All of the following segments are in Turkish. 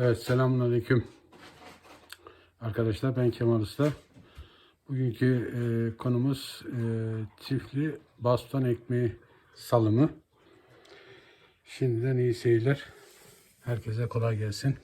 Evet selamünaleyküm. Arkadaşlar ben Kemal Usta. Bugünkü e, konumuz e, çiftli baston ekmeği salımı. Şimdiden iyi seyirler. Herkese kolay gelsin.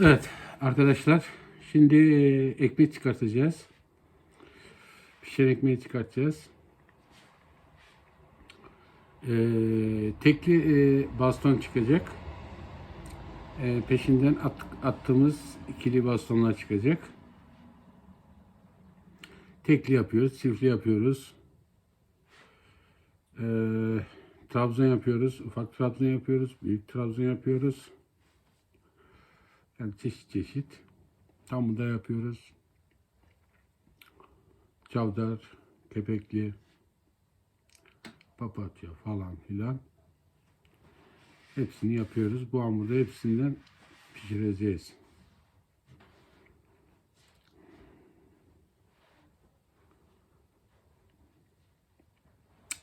Evet arkadaşlar şimdi e, ekmek çıkartacağız. Pişen ekmeği çıkartacağız. Ee, tekli e, baston çıkacak. Ee, peşinden at- attığımız ikili bastonlar çıkacak. Tekli yapıyoruz, çiftli yapıyoruz. Ee, Trabzon yapıyoruz, ufak Trabzon yapıyoruz, büyük Trabzon yapıyoruz. Yani çeşit çeşit. Tam da yapıyoruz. Çavdar, kepekli, papatya falan filan. Hepsini yapıyoruz. Bu hamurda hepsinden pişireceğiz.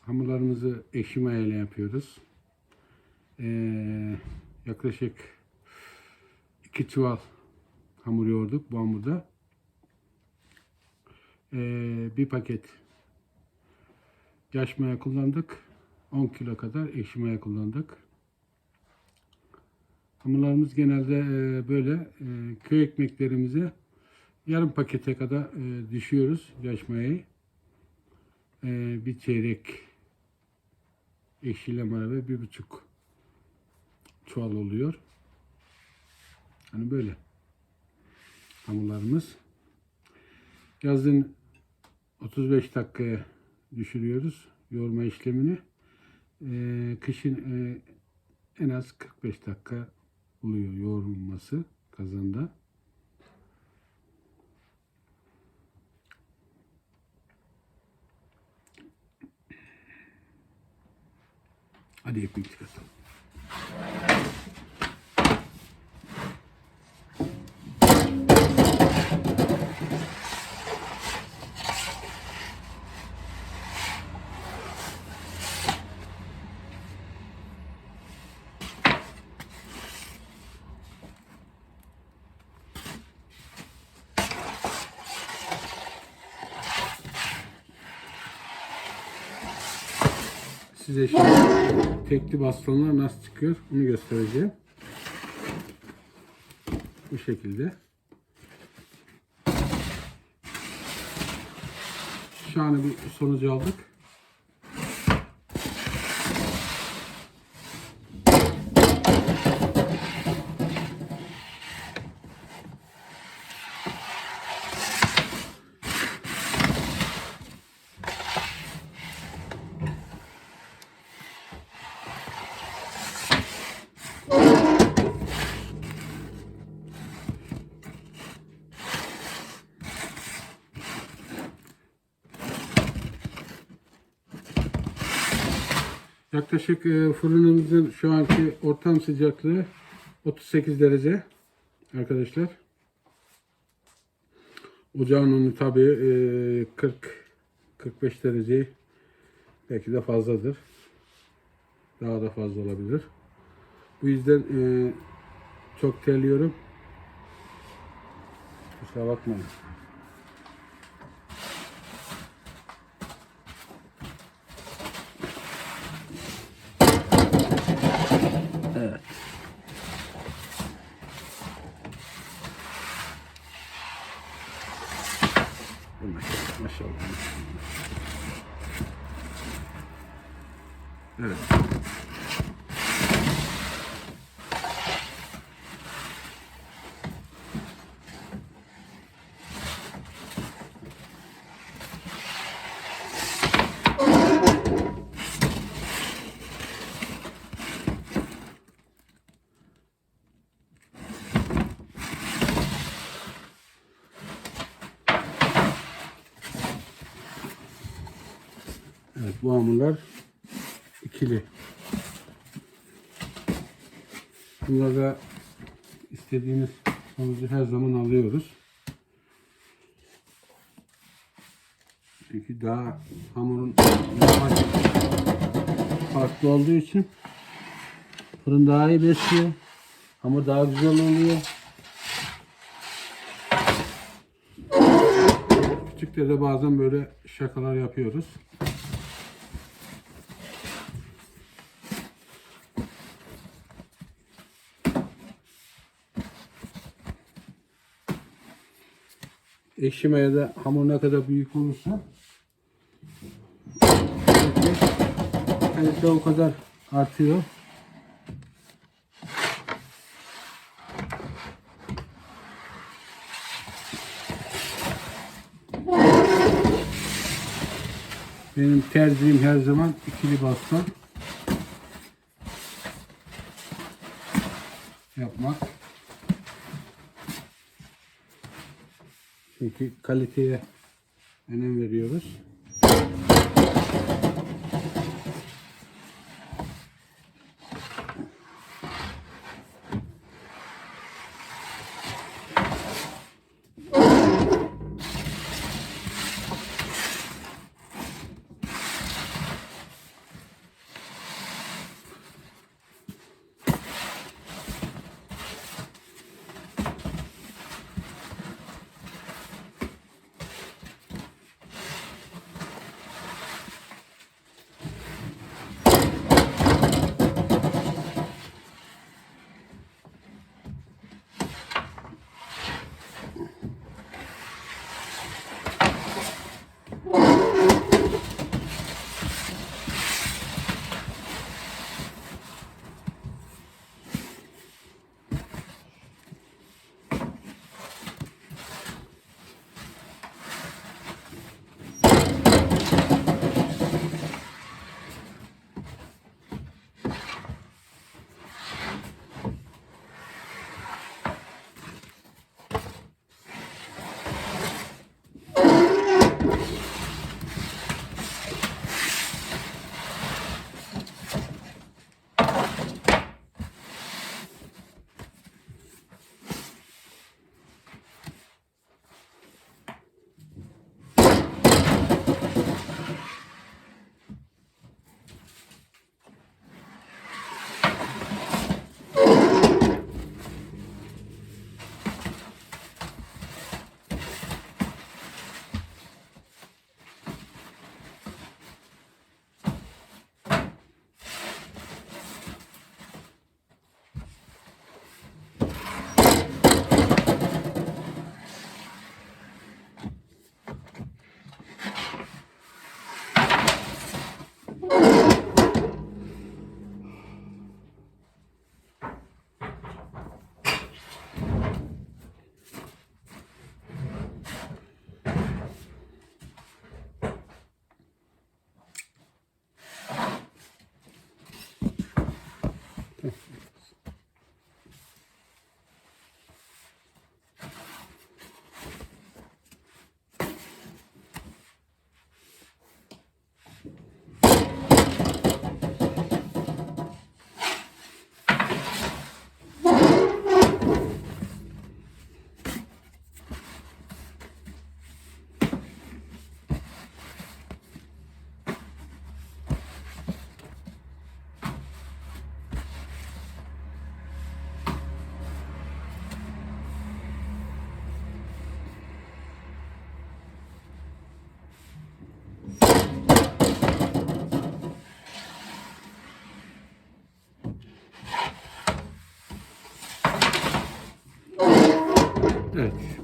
Hamurlarımızı mayayla yapıyoruz. Ee, yaklaşık iki çuval hamur yoğurduk bu hamurda. Ee, bir paket yaş maya kullandık. 10 kilo kadar ekşi maya kullandık. Hamurlarımız genelde e, böyle e, köy ekmeklerimize yarım pakete kadar e, düşüyoruz yaş mayayı. E, bir çeyrek ekşiyle beraber bir buçuk çuval oluyor. Hani böyle hamurlarımız. Yazın 35 dakikaya düşürüyoruz yoğurma işlemini. Ee, kışın e, en az 45 dakika oluyor yoğrulması kazanda. Hadi ekmek çıkartalım. Size şimdi tekli bastonlar nasıl çıkıyor onu göstereceğim. Bu şekilde. Şahane bir sonuç aldık. Yaklaşık e, fırınımızın şu anki ortam sıcaklığı 38 derece arkadaşlar. Ocağın unu tabi 40 45 derece belki de fazladır. Daha da fazla olabilir. Bu yüzden e, çok terliyorum. Kusura bakmayın. Evet. Evet bu hamurlar ikili. Bunlarda istediğiniz sonucu her zaman alıyoruz. Çünkü daha hamurun farklı olduğu için fırın daha iyi besliyor. Hamur daha güzel oluyor. Küçükte de bazen böyle şakalar yapıyoruz. Ekşi mayada hamur ne kadar büyük olursa kalite o kadar artıyor. Benim tercihim her zaman ikili baston yapmak. Çünkü kaliteye önem veriyoruz.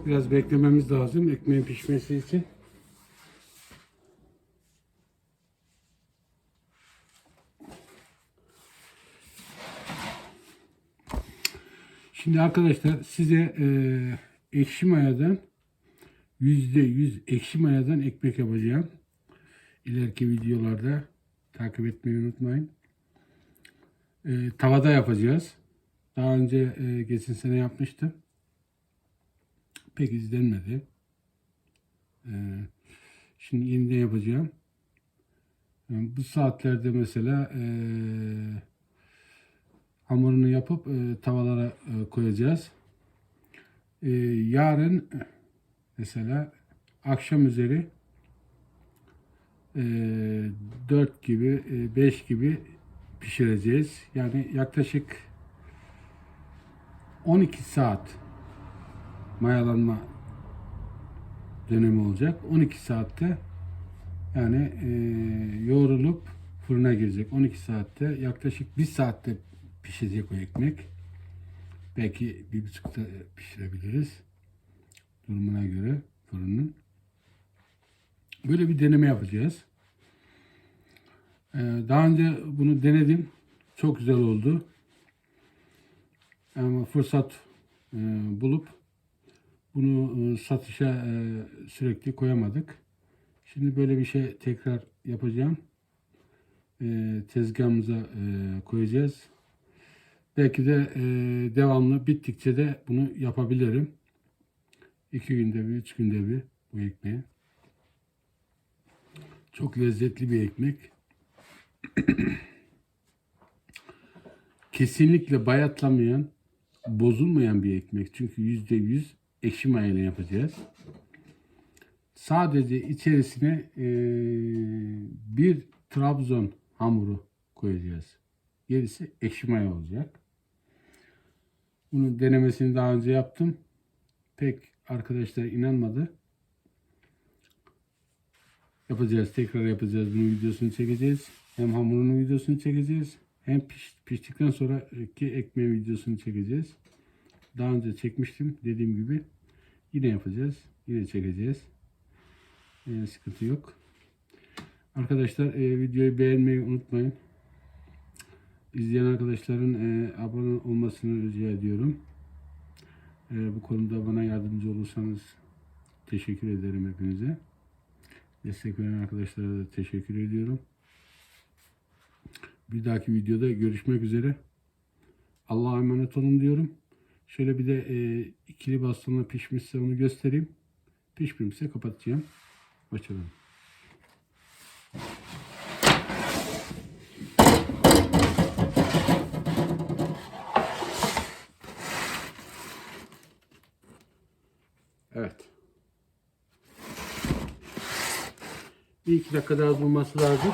Biraz beklememiz lazım ekmeğin pişmesi için. Şimdi arkadaşlar size e, ekşi mayadan yüzde yüz ekşi mayadan ekmek yapacağım. İleriki videolarda takip etmeyi unutmayın. E, tavada yapacağız. Daha önce e, geçen sene yapmıştım pek izlenmedi. Ee, şimdi yeniden yapacağım. Yani bu saatlerde mesela e, hamurunu yapıp e, tavalara e, koyacağız. E, yarın mesela akşam üzeri e, 4 gibi e, 5 gibi pişireceğiz. Yani yaklaşık 12 saat mayalanma dönemi olacak. 12 saatte yani e, yoğrulup fırına girecek. 12 saatte yaklaşık 1 saatte pişecek o ekmek. Belki bir buçukta pişirebiliriz. Durumuna göre fırının. Böyle bir deneme yapacağız. Ee, daha önce bunu denedim. Çok güzel oldu. Ama fırsat e, bulup bunu e, satışa e, sürekli koyamadık. Şimdi böyle bir şey tekrar yapacağım. E, tezgahımıza koyacağız. Belki de devamlı bittikçe de bunu yapabilirim. iki günde bir, üç günde bir bu ekmeği. Çok lezzetli bir ekmek. Kesinlikle bayatlamayan, bozulmayan bir ekmek. Çünkü yüzde yüz ekşi mayayla yapacağız. Sadece içerisine eee, bir Trabzon hamuru koyacağız. Gerisi ekşi maya olacak. Bunun denemesini daha önce yaptım. Pek arkadaşlar inanmadı. Yapacağız. Tekrar yapacağız. Bunun videosunu çekeceğiz. Hem hamurunun videosunu çekeceğiz. Hem piş, piştikten sonraki ekmeğin videosunu çekeceğiz. Daha önce çekmiştim. Dediğim gibi yine yapacağız. Yine çekeceğiz. Ee, sıkıntı yok. Arkadaşlar e, videoyu beğenmeyi unutmayın. İzleyen arkadaşların e, abone olmasını rica ediyorum. E, bu konuda bana yardımcı olursanız teşekkür ederim hepinize. Destek veren arkadaşlara da teşekkür ediyorum. Bir dahaki videoda görüşmek üzere. Allah'a emanet olun diyorum. Şöyle bir de e, ikili bastonla pişmişse onu göstereyim. Pişmemişse kapatacağım. Hoşçakalın. Evet. Bir iki dakika daha durması lazım.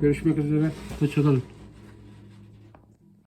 Görüşmek üzere. Hoşçakalın.